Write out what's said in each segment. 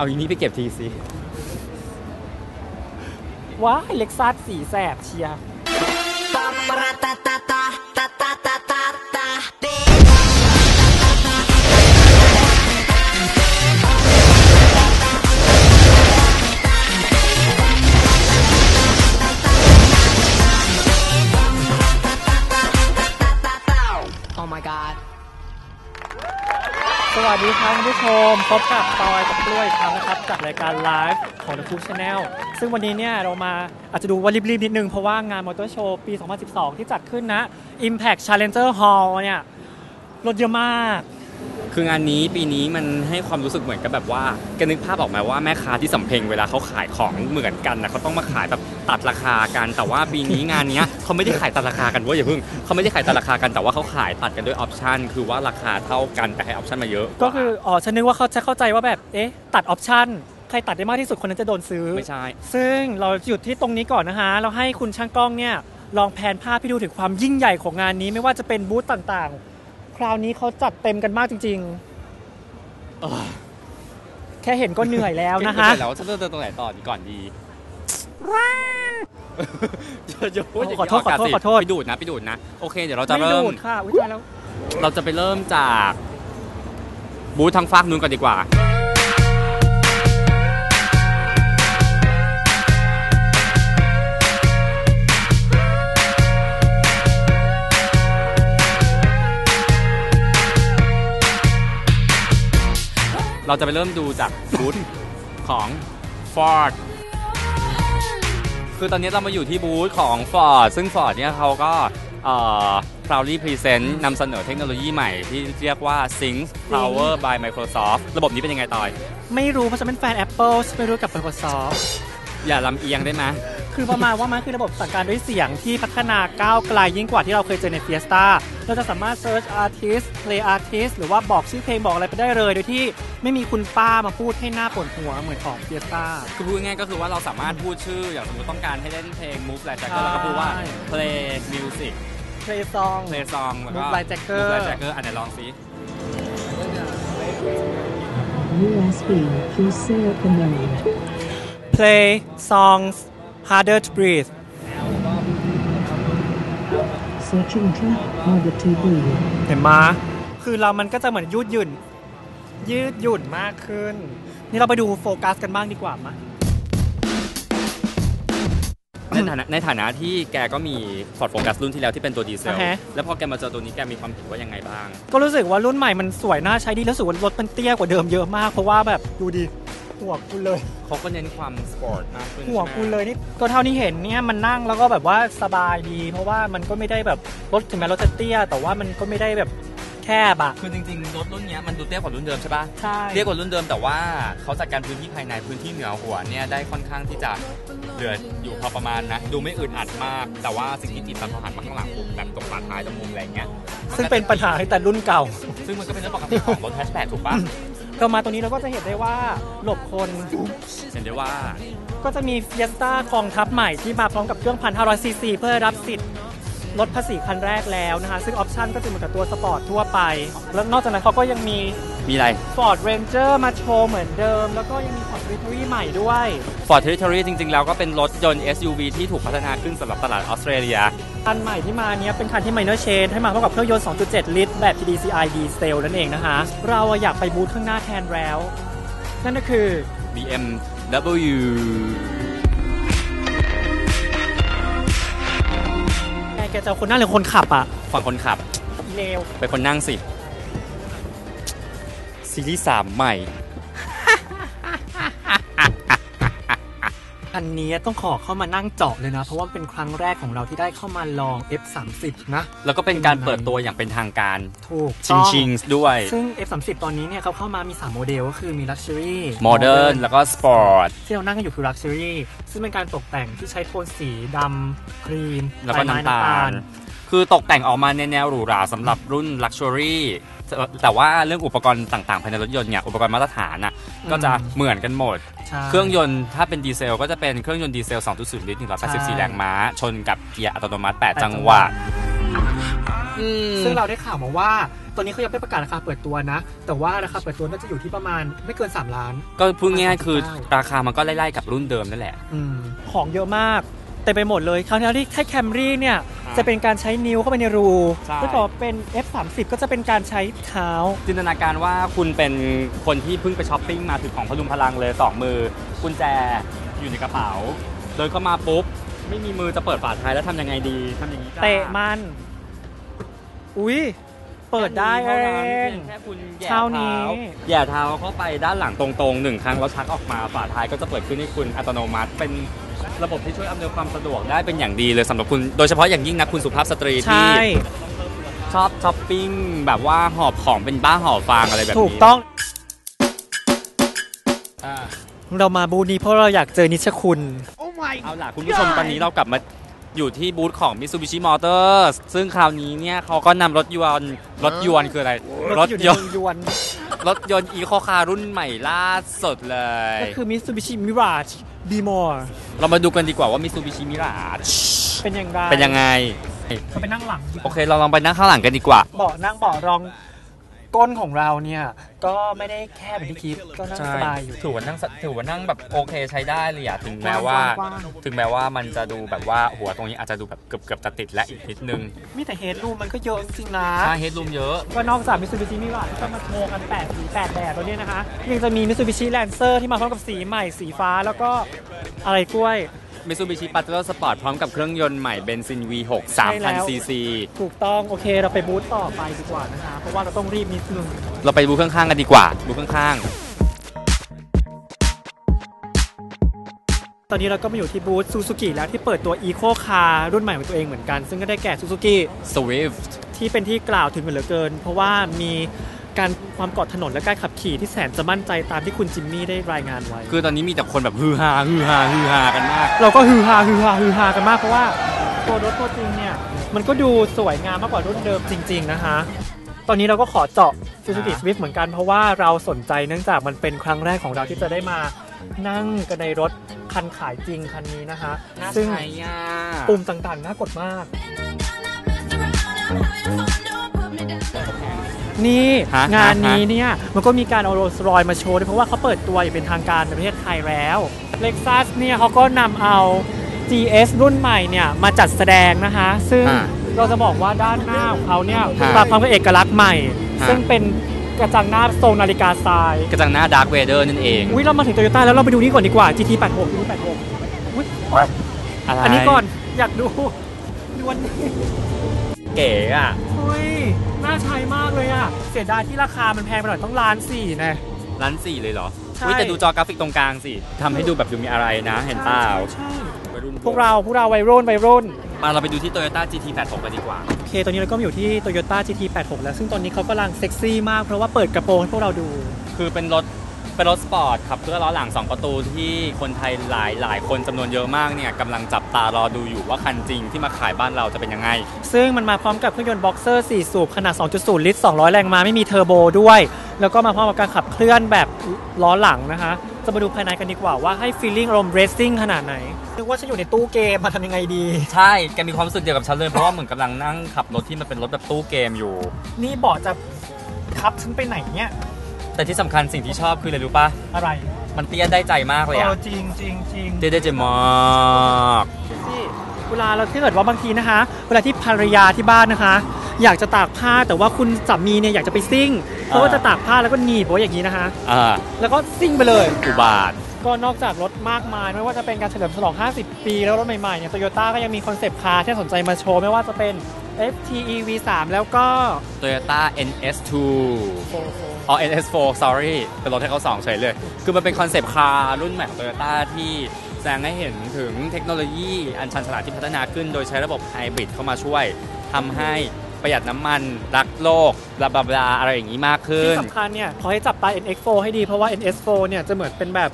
เอาอีนี้ไปเก็บทีสิว้ายเล็กซัสสีแสบเชียร์ วัสดีครับคุณผู้ชม พบกับปอยกับกล้วยอีกครั้งนะครับจากรายการไลฟ์ของ The Cook Channel ซึ่งวันนี้เนี่ยเรามาอาจจะดูว่ารีบๆนิดนึง เพราะว่างานมอเตอร์โชว์ปี 2012 ที่จัดขึ้นนะ Impact Challenger Hall เนี่ยรถเยอะมาก คืองานนี้ปีนี้มันให้ความรู้สึกเหมือนกับแบบว่าแกนึกภาพออกไหมว่าแม่ค้าที่สำเพ็งเวลาเขาขายของเหมือนกันนะเขาต้องมาขายแบบตัดราคากันแต่ว่าปีนี้งานเนี้ยเขาไม่ได้ขายตัดราคากันเว้ยอย่าเพิ่งเขาไม่ได้ขายตัดราคากันแต่ว่าเขาขายตัดกันด้วยออปชันคือว่าราคาเท่ากันแต่ให้ออปชันมาเยอะก็คืออ๋อฉันนึกว่าเขาจะเข้าใจว่าแบบเอ๊ะตัดออปชั่นใครตัดได้มากที่สุดคนนั้นจะโดนซื้อ ไม่ใช่ ซึ่งเราหยุดที่ตรงนี้ก่อนนะฮะเราให้คุณช่างกล้องเนี่ยลองแพนภาพให้ดูถึงความยิ่งใหญ่ของงานนี้ไม่ว่าจะเป็นบูธต่างๆค ราวนี้เขาจัดเต็มกันมากจริงเออๆแค่เห็นก็เหนื่อยแล้วนะฮะเก็บไว้แล้วจะเริ่มตรงไหนต่อดีก่อนดีจะจะพูดย่างนี้ขอโทษขอโทษกาสสิขอโทษ ไปดูดนะไปดูดนะ โอเค เดี๋ยวเราจะไม่เริ่ม ดูดค่ะ อุ้ยตายแล้ว เราจะไปเริ่มจาก บูธทางฝากนู้นก่อนดีกว่า เราจะไปเริ่มดูจากบูธของ Ford คือตอนนี้เรามาอยู่ที่บูธของ Ford ซึ่ง Ford เนี่ยเขาก็เอ่อ proudly present นำเสนอเทคโนโลยีใหม่ที่เรียกว่า Sync Power by Microsoft ระบบนี้เป็นยังไงต่อย ไม่รู้เพราะฉันเป็นแฟน Apple ฉันไม่รู้กับ Microsoft อย่าลำเอียงได้ไหม คือประมาณว่ามันคือระบบสั่งการด้วยเสียงที่พัฒนาก้าวไกลยิ่งกว่าที่เราเคยเจอใน Fiesta เราจะสามารถ search artist play artist หรือว่าบอกชื่อเพลงบอกอะไรไปได้เลย โดยที่ไม่มีคุณป้ามาพูดให้หน้าปวดหัวเหมือนของ Fiesta คือพูดง่ายๆก็คือว่าเราสามารถพูดชื่อ อย่างสมมติต้องการให้เล่นเพลง Move Like Jagger แล้วก็พูดว่าใช่ play music play song play song แล้วก็ Move Like Jagger Move Like Jagger อันไหนลองซิ USB, please say open mode. play songs harder to breathe Searching track harder to breathe. เห็นมาคือเรามันก็จะเหมือนยืดหยุ่น ยืดหยุ่นมากขึ้น นี่เราไปดูโฟกัสกันบ้างดีกว่ามะในฐานะในฐานะที่แกก็มี Ford Focus รุ่นที่แล้วที่เป็นตัวดีเซลอ่าฮะแล้วพอแกมาเจอตัวนี้แกมีความเห็นว่ายังไงบ้าง ก็รู้สึกว่ารุ่นใหม่มันสวยน่าใช้ดีแล้วรู้สึกว่ารถมันเตี้ยกว่าเดิมเยอะมาก เพราะว่าแบบดูดิ หัวกูเลย เขาก็เน้นความสปอร์ตมากขึ้นหัวใช่ไมกูเลยนี่ก็เท่าที่เห็นเนี่ยมันนั่งแล้วก็แบบว่าสบายดี เพราะว่ามันก็ไม่ได้แบบรถถึงแม้รถจะเตี้ย แต่ว่ามันก็ไม่ได้แบบแคบอะ คือจริงๆ รถรุ่นเนี้ยมันดูเตี้ยกว่ารุ่นเดิมใช่ปะใช่ เตี้ยกว่ารุ่นเดิมแต่ว่าเขาจัดการพื้นที่ภายในพื้นที่เหนือหัวเนี่ยได้ค่อนข้างที่จะเหลืออยู่พอประมาณนะ ดูไม่อึดอัดมาก แต่ว่าสิ่งที่ติดตามพอหันมาข้างหลังปุ๊บแบบตรงฝาท้ายตรงมุมอะไรเงี้ยซึ่งเป็นปัญหาตั้งแต่รุ่นเก่า ซึ่งมันก็เป็นเรื่องปกติของรถแฮชแบ็กถูกปะ ก็มาตรงนี้เราก็จะเห็นได้ว่าหลบคน เห็นได้ว่า ก็จะมี Fiesta กองทัพใหม่ที่มาพร้อมกับเครื่อง1,500ซีซีเพื่อรับสิทธิ์ลดภาษีคันแรกแล้วนะคะ ซึ่งออปชันก็จะเหมือนกับตัวสปอร์ตทั่วไป แล้วนอกจากนั้นเขาก็ยังมีมีอะไร Ford Ranger มาโชว์เหมือนเดิม แล้วก็ยังมี Ford Victory ใหม่ด้วย Ford Territory จริง ๆ แล้วก็เป็นรถยนต์ SUV ที่ถูกพัฒนาขึ้นสำหรับตลาดออสเตรเลีย คันใหม่ที่มาเนี้ยเป็นคันที่ minor change ให้มาพร้อมกับเครื่องยนต์ 2.7 ลิตร แบบ TDCI diesel นั่นเองนะคะ เราอะอยากไปบูธข้างหน้าแทนแล้ว นั่นก็คือ BMW แกแกจะเอาคนนั่งหรือคนขับอะฝั่งคนขับอีเลวไปคนนั่งสิ ซีรีส์3ใหม่ อันนี้ต้องขอเข้ามานั่งเจาะเลยนะ เพราะว่าเป็นครั้งแรกของเราที่ได้เข้ามาลอง F30 นะ แล้วก็เป็นการเปิดตัวอย่างเป็นทางการ ถูกชิต้งองชิงด้วย ซึ่ง F30 ตอนนี้เนี่ยเขาเข้ามามี 3 โมเดลก็คือมี Luxury Modern แล้วก็ Sport ที่เรานั่งกันอยู่คือ Luxury ซึ่งเป็นการตกแต่งที่ใช้โทนสีดำครีมแล้วก็ใบไม้น้ำตาล คือตกแต่งออกมาในแนวหรูหราสำหรับรุ่น Luxury แต่แต่ว่าเรื่องอุปกรณ์ต่างๆ ภายในรถยนต์เนี่ยอุปกรณ์มาตรฐานน่ะก็จะเหมือนกันหมดใช่เครื่องยนต์ถ้าเป็นดีเซลก็จะเป็นเครื่องยนต์ดีเซล 2.0 ลิตรใช่184 แรงม้า ชนกับเกียร์อัตโนมัติแปด8จังจังหหวะวะอืมซึ่งเราได้ข่าวมาว่าตอนนี้เขายังไม่ประกาศราคาเปิดตัวนะ แต่ว่าราคาเปิดตัวน่าจะอยู่ที่ประมาณไม่เกิน 3 ล้าน ก็พูดง่ายๆคือ39ราคามันก็ไล่ๆกับรุ่นเดิมนั่นแหละอืมของเยอะมาก เต็มไปหมดเลยคราวนี้ที่แค่แคมรี่เนี่ยจะเป็นการใช้นิ้วเข้าไปในรูใช่ถ้าเกิดเป็น F30 ก็จะเป็นการใช้เท้า จินตนาการว่าคุณเป็นคนที่เพิ่งไปช้อปปิ้งมาถึงของพลุงพลังเลยสองมือ กุญแจอยู่ในกระเป๋าเดินเข้ามาปุ๊บ ไม่มีมือจะเปิดฝาท้ายแล้วทำยังไงดีทำอย่างนี้จ้าเตะมัน อุ้ยเปิดได้เอท่านั้นงพียแค่คุณแหย่เท่านี้เท้าแหย่เท้าเข้าไปด้านหลังตรงๆหนึ่งครั้งแล้วชักออกมาฝาท้ายก็จะเปิดขึ้นให้คุณอัตโนมัติเป็น ระบบที่ช่วยอำนวยความสะดวกได้เป็นอย่างดีเลยสำหรับคุณโดยเฉพาะอย่างยิ่งนะคุณสุภาพสตรีใช่ที่ชอบช้อปปิ้งแบบว่าหอบของเป็นบ้าหอบฟางอะไรแบบนี้ถูกต้อง อ่าเรามาบูธนี้เพราะเราอยากเจอนิชคุณ เอาล่ะคุณผู้ชมตอนนี้เรากลับมาอยู่ที่บูธของ Mitsubishi Motors ซึ่งคราวนี้เนี่ยเขาก็นำรถยนต์รถยนต์คืออะไร รถอยู่ในยนเมืต์องยวนรถยนต์อีโคคาร์รุ่นใหม่ล่าสุดเลย ก็คือ Mitsubishi Mirage b m o r e เรามาดูกันดีกว่าว่า Mitsubishi Mirage เป็นอย่างไรเป็นยังไงเขาไปนั่งหลังดีกโอว่าเค เราลองไปนั่งข้างหลังกันดีกว่า เบาะนั่งเบาะรอง ก้นของเราเนี่ย ก็ไม่ได้แคบอย่างที่คิดก็นั่งสบายอยู่ ถือว่านั่งสถือว่านั่งแบบโอเคใช้ได้เลยอะถึงแม้ว่า กว้างถึงแม้ว่ามันจะดูแบบว่าหัวตรงนี้อาจจะดูแบบเกือบเกือบจะติดและอีกนิดนึงมีแต่เฮดรูมมันก็เยอะจริงๆนะ ถ้าเฮดรูมเยอะ ก็นอกจาก Mitsubishi Mirage ที่มาโชว์กัน8สี8แบบตัวเนี้ยนะคะ ยังจะมี Mitsubishi Lancer ที่มาพร้อมกับสีใหม่สีฟ้าแล้วก็อะไรกล้วย Mitsubishi Pajero Sport พร้อมกับเครื่องยนต์ใหม่เบนซิน V6 ใช่แล้ว3,000 cc ถูกต้องโอเคเราไปบูธต่อไปดีกว่านะคะ เพราะว่าเราต้องรีบนิดนึง เราไปบูธข้างๆกันดีกว่า บูธข้างตอนนี้เราก็มาอยู่ที่บูธซูซูกิแล้วที่เปิดตัว Eco Car รุ่นใหม่ของตัวเองเหมือนกัน ซึ่งก็ได้แก่ซูซูกิๆ Swift ที่เป็นที่กล่าวถึงกันเหลือเกิน เพราะว่ามี การความเกาะถนนและการขับขี่ที่แสนจะมั่นใจตามที่คุณจิมมี่ได้รายงานไว้ คือตอนนี้มีแต่คนแบบฮือฮาฮือฮาฮือฮากันมาก เราก็ฮือฮาฮือฮาฮือฮากันมากเพราะว่าตัวรถตัวจริงเนี่ยมันก็ดูสวยงามมากกว่ารุ่นเดิมจริง ๆ นะคะ ตอนนี้เราก็ขอเจาะ Suzuki อ่า Swift เหมือนกันเพราะว่าเราสนใจเนื่องจากมันเป็นครั้งแรกของเราที่จะได้มานั่งกันในรถคันขายจริงคันนี้นะคะ ซึ่งใช้อะปุ่มต่างๆน่ากดมาก นี่ฮะงานฮะนี้เนี่ยมันก็มีการเอาโรลส์รอยมาโชว์ด้วยเพราะว่าเขาเปิดตัวอย่างเป็นทางการในประเทศไทยแล้ว Lexus เนี่ยเขาก็นำเอา GS รุ่นใหม่เนี่ยมาจัดแสดงนะคะ ซึ่งอ่าเราจะบอกว่าด้านหน้าของเขาเนี่ยฮะปรับความเป็นเอกลักษณ์ใหม่ ฮะ ซึ่งเป็นกระจังหน้าทรงนาฬิกาทราย กระจังหน้า Dark Vader นั่นเองอุ้ยเรามาถึงโตโยต้าแล้วเราไปดูนี่ก่อนดีกว่า GT86 GT86 อุ๊ยอะไรอันนี้ก่อนอยากดูดูวันนี้ เก๋อะเฮ้ย น่าใช้มากเลยอะ เสียดายที่ราคามันแพงไปหน่อยต้องล้านสี่นะ ร้านสี่เลยเหรอใช่ อุ๊ยแต่ดูจอกราฟิกตรงกลางสิทำให้ดูแบบดูมีอะไรนะ เห็นเปล่าใช่วัยรุ่นพวกเราพวกเราวัยรุ่นวัยรุ่น มาเราไปดูที่ Toyota GT86 กันดีกว่า โอเค ตอนนี้เราก็มาอยู่ที่ Toyota GT86 แล้ว ซึ่งตอนนี้เขากำลังเซ็กซี่มาก เพราะว่าเปิดกระโปรงให้พวกเราดู คือเป็นรถ เป็นรถสปอร์ตขับเคลื่อนล้อหลัง 2 ประตูที่คนไทยหลายหลายคนจำนวนเยอะมากเนี่ยกำลังจับตารอดูอยู่ว่าคันจริงที่มาขายบ้านเราจะเป็นยังไง ซึ่งมันมาพร้อมกับเครื่องยนต์บ็อกเซอร์ 4 สูบขนาด 2.0 ลิตร 200 แรงม้าไม่มีเทอร์โบด้วย แล้วก็มาพร้อมกับการขับเคลื่อนแบบล้อหลังนะคะ จะมาดูภายในกันดีกว่าว่าให้ฟีลลิ่งอารมณ์เรซซิ่งขนาดไหนนึกว่าฉันอยู่ในตู้เกมมาทำยังไงดี ใช่แกมีความรู้สึกเดียวกับฉันเลยเพราะว่าเหมือนกำลังนั่งขับรถที่มันเป็นรถแบบตู้เกมอยู่ นี่เบาะจะทับฉันไปไหนเนี่ย แต่ที่สำคัญสิ่งที่ชอบคืออะไรรู้ปะอะไรมันเตี้ยได้ใจมากเลยเออะอจริงจริงจริง เตี้ยได้ใจมากที่เวลาเราถ้าเกิดว่าบางทีนะคะ เวลาที่ภรรยาที่บ้านนะคะ อยากจะตากผ้าแต่ว่าคุณสามีเนี่ยอยากจะไปซิ่งเพราะว่าจะตากผ้าแล้วก็หนีบไว้อย่างนี้นะคะ อ่าแล้วก็ซิ่งไปเลย อุบาท ก็นอกจากรถมากมาย ไม่ว่าจะเป็นการเฉลิมฉลอง 50 ปี แล้วรถใหม่ๆเนี่ยโตโยต้าก็ยังมีคอนเซปต์คาร์ที่น่าสนใจมาโชว์ ไม่ว่าจะเป็น FTE V3 แล้วก็ Toyota NS2 อ๋ อ NS4 sorry เป็นรถให้เขาสองเฉยเลย คือมันเป็นคอนเซปต์คาร์รุ่นใหม่ของ Toyota ที่แสดงให้เห็นถึงเทคโนโลยีอันชันฉลาดที่พัฒนาขึ้น โดยใช้ระบบไฮบริดเข้ามาช่วยทำให้ประหยัดน้ำมันรักโลกบลาบลาบลาอะไรอย่างนี้มากขึ้น ที่สำคัญเนี่ยขอให้จับตา NX4 ให้ดีเพราะว่า NS4 เนี่ยจะเหมือนเป็นแบบ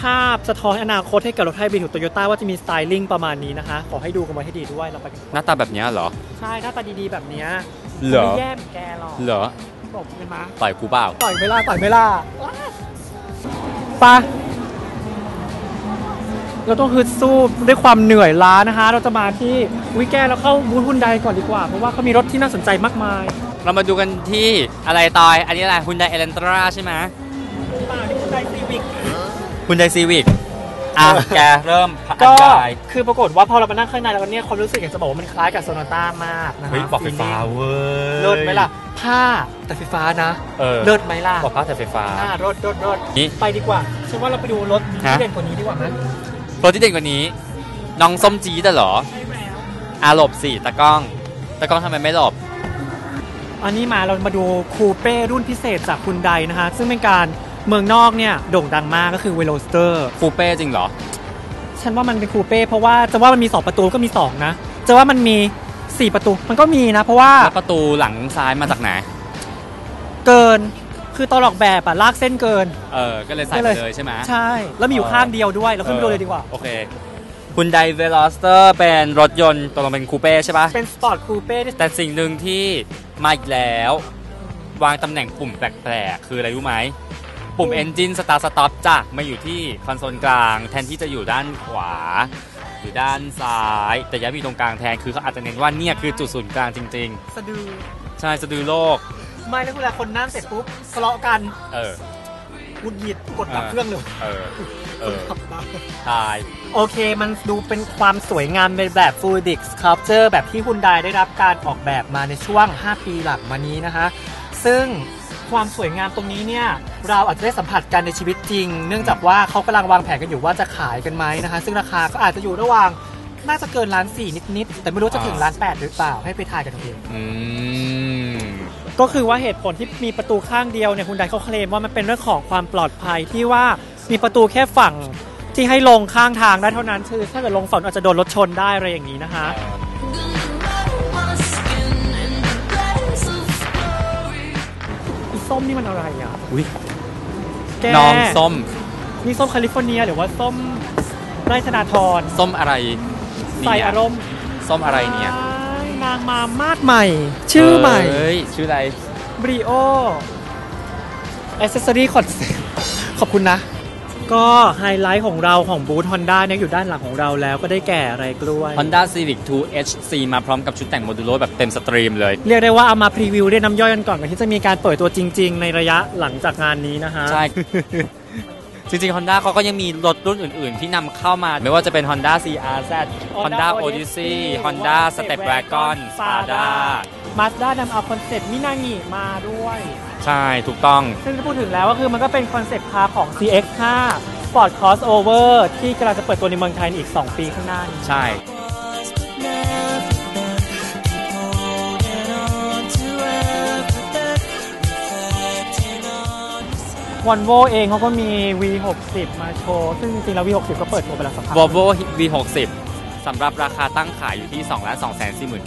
ภาพสะท้อนอนาคตให้กับรถไฮบริดของโตโยต้าว่าจะมีสไตลิ่งประมาณนี้นะคะ ขอให้ดูกันไว้ให้ดีด้วยเราไปกันหน้าตาแบบเนี้ยเหรอ ใช่หน้าตาดีๆแบบเนี้ยเหรอ ไม่แย่เหมือนแกหรอก เหรอ บอกกันมาต่อยกูเปล่าต่อยไม่ล่าต่อยไม่ล่าปะเราต้องฮึดสู้ด้วยความเหนื่อยล้านะคะ เราจะมาที่วิแกแล้วเข้าบูธฮุนไดก่อนดีกว่า เพราะว่าเขามีรถที่น่าสนใจมากมาย เรามาดูกันที่อะไรตอย อันนี้อะไรฮุนไดเอเลนตราใช่ไหมป่าที่คุณไดซีวิกฮุนไดซีวิก อะแกเริ่มอก็ธิบายคือปรากฏว่าพอเรามานั่งข้างในแล้วเนี่ยความรู้สึกอยากจะบอกว่ามันคล้ายกับโซนาต้ามากนะเฮ้ยคะบอกไฟฟ้าเว้ยเลิศไหมล่ะผ้าแต่ไฟฟ้านะเออเลิศไหมล่ะบอกผ้าแต่ไฟฟ้าอ่ารถรถรถนี่ไปดีกว่าฉันว่าเราไปดูรถฮะที่เด่นกว่านี้ดีกว่าไหมรถที่เด่นกว่านี้ น้องส้มจีดอะเหรออะหลบสิตะกล้องตะกล้องทำไมไม่หลบอันนี้มาเรามาดูคูเป้รุ่นพิเศษจากคุณไดนะคะซึ่งเป็นการ เมืองนอกเนี่ยโด่งดังมากก็คือเวโรสเตอร์คูเป้จริงเหรอ ฉันว่ามันเป็นคูเป้เพราะว่าจะว่ามันมี 2 ประตูก็มี 2 นะ จะว่ามันมี 4 ประตูมันก็มีนะ เพราะว่าแล้วประตูหลังซ้ายมาจากไหน เกินคือตอนออกแบบอะลากเส้นเกิน เออ ก็เลยใส่ก็ไปเลยเลยใช่ไหมใช่ แล้วมีอยู่ข้างเดียวด้วยเราขึ้นไปดูเลยดีกว่าโอเคคุณไดเวลอสเตอร์เป็นรถยนต์ตัวเราเป็นคูเป้ใช่ปะเป็นสปอร์ตคูเป้ที่แต่สิ่งหนึ่งที่มาอีกแล้ว วางตำแหน่งปุ่มแปลกๆ คืออะไรรู้ไหม ปุ่ม Engine Start Stop จ้ะมาอยู่ที่คอนโซลกลาง แทนที่จะอยู่ด้านขวา หรือด้านซ้าย แต่ย้ายมีตรงกลางแทนคือเขาอาจจะเน้นว่าเนี่ยคือจุดศูนย์กลางจริง สะดือ ๆ ใช่สะดือโลก ไม่แล้วเวลาคนนั่งเสร็จปุ๊บทะเลาะกันเออ หงุดหงิดกดดับอ่า เครื่องเลยเออ เออขับมาตาย โอเคมันดูเป็นความสวยงามในแบบ Fluidic Sculpture แบบที่คุณไดได้รับการออกแบบมาในช่วง 5 ปีหลังมานี้นะคะ ซึ่ง ความสวยงามตรงนี้เนี่ยเราอาจจะได้สัมผัสกันในชีวิตจริง เนื่องจากว่าเขากำลังวางแผนกันอยู่ว่าจะขายกันไหมนะคะ ซึ่งราคาก็อาจจะอยู่ระหว่างน่าจะเกินล้านสี่นิดๆแต่ไม่รู้จะถึงล้านแปดหรือเปล่าให้ไปทายกันเอาเองอืม ก็คือว่าเหตุผลที่มีประตูข้างเดียวเนี่ยคุณไดเขาเคลมว่ามันเป็นเรื่องของความปลอดภัยที่ว่ามีประตูแค่ฝั่งที่ให้ลงข้างทางได้เท่านั้นคือถ้าเกิดลงฝั่งอาจจะโดนรถชนได้อะไรอย่างนี้นะคะ ส้มนี่มันอะไรอะอุ๊ยแกน้องส้มนี่ส้มแคลิฟอร์เนียหรือว่าส้มไร่ธนาธรส้มอะไรใส่เนี่ยอารมณ์ส้มอะไรเนี่ยนางมามาดใหม่ ชื่อใหม่เฮ้ยชื่ออะไรบริโออ c เซสซอรี่คอนเซ็ปขอบคุณนะ ก็ไฮไลท์ของเราของบูธ Honda เนี่ยอยู่ด้านหลังของเราแล้วก็ได้แก่อะไรกล้วย Honda Civic 2 HC มาพร้อมกับชุดแต่งโมดูโลแบบเต็มสตรีมเลย เรียกได้ว่าเอามาพรีวิวเรียกน้ำย่อยกันก่อนก่อนที่จะมีการเปิดตัวจริง ๆ ในระยะหลังจากงานนี้นะฮะ ใช่ จริงๆ Honda เขาก็ยังมีรถรุ่นอื่น ๆ ที่นำเข้ามา ไม่ว่าจะเป็น Honda CRZ Honda Odyssey Honda Stepwagon Spada มาสด้านำเอาคอนเซ็ปต์มินางิมาด้วย ใช่ถูกต้อง ซึ่งถ้าพูดถึงแล้วก็คือมันก็เป็นคอนเซ็ปต์คาร์ของ CX5 Sport Crossover ที่กำลังจะเปิดตัวในเมืองไทยในอีก 2 ปีข้างหน้านี้ใช่ วอลโวเองเขาก็มี V60 มาโชว์ ซึ่งจริงๆแล้ว V60 ก็เปิดตัวไปแล้วสักพัก Volvo V60 สำหรับราคาตั้งขายอยู่ที่ 2 2 4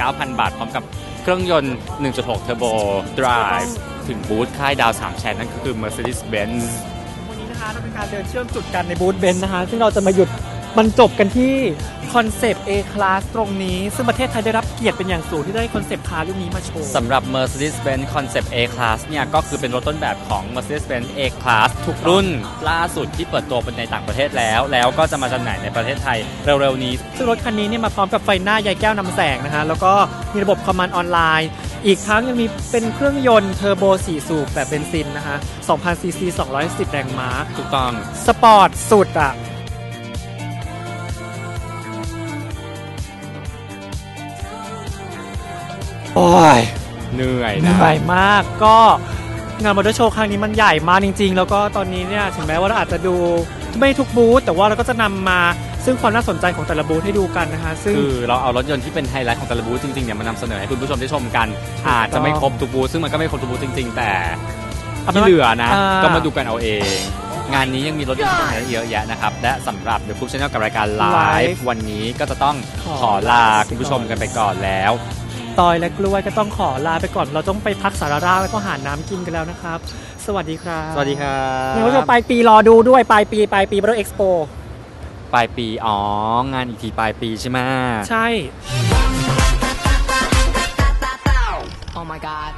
9 0 0 บาท พร้อมกับเครื่องยนต์ 1.6 Turbo Drive ถึงบูธค่ายดาว 3 แชนนั่นก็คือ Mercedes-Benz วันนี้นะคะเราเป็นการเดินเชื่อมจุดกันในบูธเบนซ์นะคะ ซึ่งเราจะมาหยุด บรรจบกันที่คอนเซปต์ A Class ตรงนี้ ซึ่งประเทศไทยได้รับเกียรติเป็นอย่างสูงที่ได้คอนเซปต์คาร์รุ่นนี้มาโชว์สำหรับ Mercedes-Benz Concept A Class เนี่ย ก็คือเป็นรถต้นแบบของ Mercedes-Benz A Class ทุกรุ่นล่าสุดที่เปิดตัวเป็นในต่างประเทศแล้ว แล้วก็จะมาจำหน่ายในประเทศไทยเร็วๆนี้ ซึ่งรถคันนี้เนี่ยมาพร้อมกับไฟหน้าใยแก้วนำแสงนะคะแล้วก็มีระบบคอมมานด์ออนไลน์ อีกทั้งยังมีเป็นเครื่องยนต์เทอร์โบ4สูบแบบเบนซินนะคะ2,000ซีซี210 แรงม้าถูกต้องสปอร์ตสุดอะ โอ้ยเหนื่อยเหนะนื่อยมากก็งานมอเตอร์โชว์ครั้งนี้มันใหญ่มากจริง ๆ แล้วก็ตอนนี้เนี่ยถึงแม้ว่าเราอาจจะดูไม่ทุกบูธแต่ว่าเราก็จะนำมาซึ่งความน่าสนใจของแต่ละบูธให้ดูกันนะคะซึ่งคือเราเอารถยนต์ที่เป็นไฮไลท์ของแต่ละบูธจริงๆเนี่ยมานำเสนอให้คุณผู้ชมได้ชมกัน อาจจะไม่ครบทุกบูธซึ่งมันก็ไม่ครบทุกบูธจริง ๆ แต่เอาเป็นที่ว่าเหลือนะอ่าก็มาดูกันเอาเอง งานนี้ยังมีรถยนต์ที่ไหนเยอะแยะนะครับ และสำหรับ The Cook Channel กับรายการไล Live ฟ์วันนี้ก็จะต้องขอขอลาคุณผู้ชมกันไปก่อนแล้ว ตอยและกล้วยก็ต้องขอลาไปก่อน เราต้องไปพักสาราร่าแล้วก็หาน้ำกินกันแล้วนะครับ สวัสดีครับสวัสดีครับคุณผู้ชมปลายปีรอดูด้วยปลายปีปลายปีบรถเอ็กซ์โปปลายปี อ๋อ งานอีกทีปลายปีใช่ไหมใช่ Oh my god.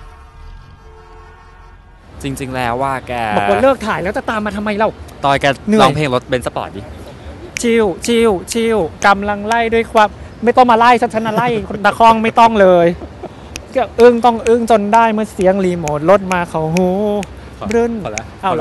จริง ๆ แล้วว่าแกบอกว่าเลิกถ่ายแล้วจะตามมาทำไมเรา ตอยแกเหนื่อย ร้องเพลงรถเบนซ์สปอร์ตดิ ชิวชิวชิวกำลังไล่ด้วยความ ไม่ต้องมาไล่ฉันฉันน่ะไล่คนตะคองไม่ต้องเลยก็อึ้งต้องอึ้งจนได้เมื่อเสียงรีโมทรถมาเขาหูขอรื่น ขอละเอาเหรอ